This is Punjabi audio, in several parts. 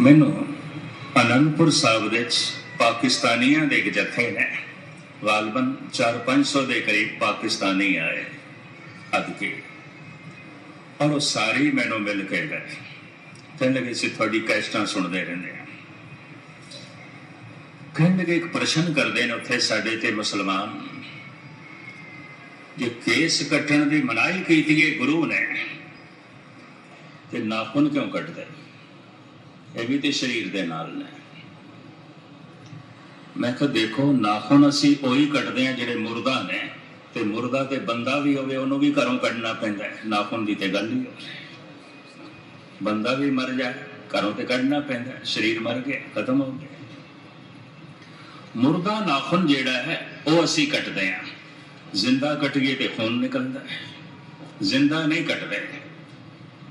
ਮੈਨੂੰ ਅਨੰਦਪੁਰ ਸਾਹਿਬ ਵਿੱਚ ਪਾਕਿਸਤਾਨੀਆਂ ਦੇ ਇੱਕ ਜਥੇ ਨੇ ਗਾਲਬਨ 4-500 ਦੇ ਕਰੀਬ ਪਾਕਿਸਤਾਨੀ ਆਏ ਅੱਜ ਕੇ। ਔਰ ਉਹ ਸਾਰੇ ਮੈਨੂੰ ਮਿਲ ਕੇ ਗਏ। ਕਹਿੰਦੇ ਕਿ ਅਸੀਂ ਤੁਹਾਡੀ ਕੈਸਟਾਂ ਸੁਣਦੇ ਰਹਿੰਦੇ ਹਾਂ। ਕਹਿੰਦੇ ਕਿ ਇੱਕ ਪ੍ਰਸ਼ਨ ਕਰਦੇ ਨੇ ਉੱਥੇ ਸਾਡੇ ਤੇ ਮੁਸਲਮਾਨ। ਜੇ ਕੇਸ ਕੱਟਣ ਦੀ ਮਨਾਹੀ ਕੀਤੀ ਹੈ ਗੁਰੂ ਨੇ, ਤੇ ਨਾਖੂਨ ਕਿਉਂ ਕੱਟਦੇ? ਇਹ ਵੀ ਤੇ ਸਰੀਰ ਦੇ ਨਾਲ ਨੇ। ਮੈਂ ਕਿਹਾ, ਦੇਖੋ, ਨਾਖੂਨ ਅਸੀਂ ਉਹੀ ਕੱਟਦੇ ਆ ਜਿਹੜੇ ਮੁਰਦਾ ਨੇ ਤੇ ਮੁਰਦਾ ਤੇ ਬੰਦਾ ਵੀ ਹੋਵੇ, ਉਹਨੂੰ ਵੀ ਘਰੋਂ ਕੱਢਣਾ ਪੈਂਦਾ ਹੈ। ਨਾਖੂਨ ਦੀ ਤੇ ਗੱਲ ਹੀ ਬੰਦਾ ਵੀ ਮਰ ਜਾਏ, ਘਰੋਂ ਤੇ ਕੱਢਣਾ ਪੈਂਦਾ ਸਰੀਰ ਮਰ ਗਿਆ, ਖਤਮ ਹੋ ਗਿਆ। ਮੁਰਦਾ, ਨਾਖੂਨ ਜਿਹੜਾ ਹੈ, ਉਹ ਅਸੀਂ ਕੱਟਦੇ ਆ ਜ਼ਿੰਦਾ ਕੱਟੀਏ ਤੇ ਖੂਨ ਨਿਕਲਦਾ ਹੈ। ਜ਼ਿੰਦਾ ਨਹੀਂ ਕੱਟਦੇ।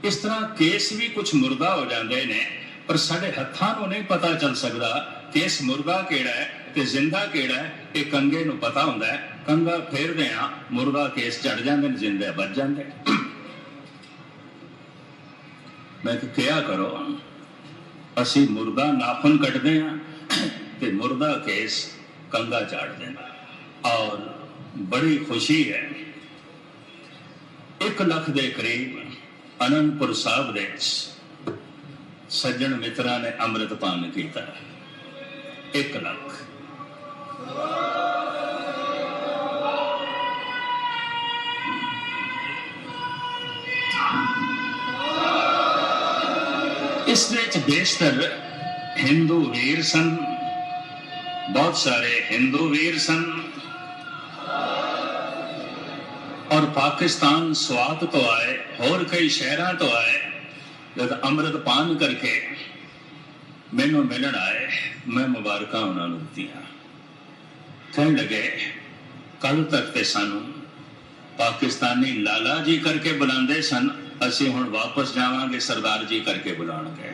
ਇਸ ਤਰ੍ਹਾਂ ਕੇਸ ਵੀ ਕੁਝ ਮੁਰਦਾ ਹੋ ਜਾਂਦੇ ਨੇ ਪਰ ਸਾਡੇ ਹੱਥਾਂ ਨੂੰ ਨਹੀਂ ਪਤਾ ਚੱਲ ਸਕਦਾ ਕੇਸ ਮੁਰਗਾ ਕਿਹੜਾ ਹੈ, ਤੇ ਜ਼ਿੰਦਾ ਕਿਹੜਾ ਹੈ ਇਹ ਕੰਗੇ ਨੂੰ ਪਤਾ ਹੁੰਦਾ ਹੈ। ਕੰਗਾ ਫੇਰਦੇ ਆ ਮੁਰਦਾ ਕੇਸ ਚੜ ਜਾਂਦੇ ਨੇ, ਜ਼ਿੰਦੇ ਬਚ ਜਾਂਦੇ ਮੈਂ ਕਿ ਕਿਹਾ ਕਰੋ? ਅਸੀਂ ਮੁਰਦਾ ਨਾਖੂਨ ਕੱਟਦੇ ਆ ਤੇ ਮੁਰਦਾ ਕੇਸ ਕੰਗਾ ਚਾੜਦੇ ਨੇ ਔਰ ਬੜੀ ਖੁਸ਼ੀ ਹੈ। ਇੱਕ ਲੱਖ ਦੇ ਕਰੀਬ ਅਨੰਦਪੁਰ ਸਾਹਿਬ ਦੇ ਵਿੱਚ ਸੱਜਣ ਮਿੱਤਰਾਂ ਨੇ ਅੰਮ੍ਰਿਤ ਪਾਨ ਕੀਤਾ ਇੱਕ ਲੱਖ ਇਸ ਦੇ ਵਿੱਚ ਬੇਸ਼ਤਰ ਹਿੰਦੂ ਵੀਰ ਸਨ ਬਹੁਤ ਸਾਰੇ ਹਿੰਦੂ ਵੀਰ ਸਨ ਔਰ ਪਾਕਿਸਤਾਨ ਸਵਾਤ ਤੋਂ ਆਏ ਹੋਰ ਕਈ ਸ਼ਹਿਰਾਂ ਤੋਂ ਆਏ ਜਦ ਅੰਮ੍ਰਿਤ ਪਾਨ ਕਰਕੇ ਮੈਨੂੰ ਮਿਲਣ ਆਏ, ਮੈਂ ਮੁਬਾਰਕਾਂ ਉਹਨਾਂ ਨੂੰ ਦਿੱਤੀਆਂ। ਕਹਿਣ ਲੱਗੇ ਕੱਲ ਤੱਕ ਤੇ ਸਾਨੂੰ ਪਾਕਿਸਤਾਨੀ ਲਾਲਾ ਜੀ ਕਰਕੇ ਬੁਲਾਉਂਦੇ ਸਨ, ਅਸੀਂ ਹੁਣ ਵਾਪਸ ਜਾਵਾਂਗੇ, ਸਰਦਾਰ ਜੀ ਕਰਕੇ ਬੁਲਾਉਣਗੇ।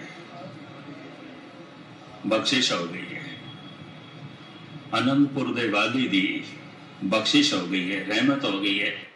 ਬਖਸ਼ਿਸ਼ ਹੋ ਗਈ ਹੈ। ਅਨੰਦਪੁਰ ਦੇ ਵਾਦੀ ਦੀ ਬਖਸ਼ਿਸ਼ ਹੋ ਗਈ ਹੈ, ਰਹਿਮਤ ਹੋ ਗਈ ਹੈ।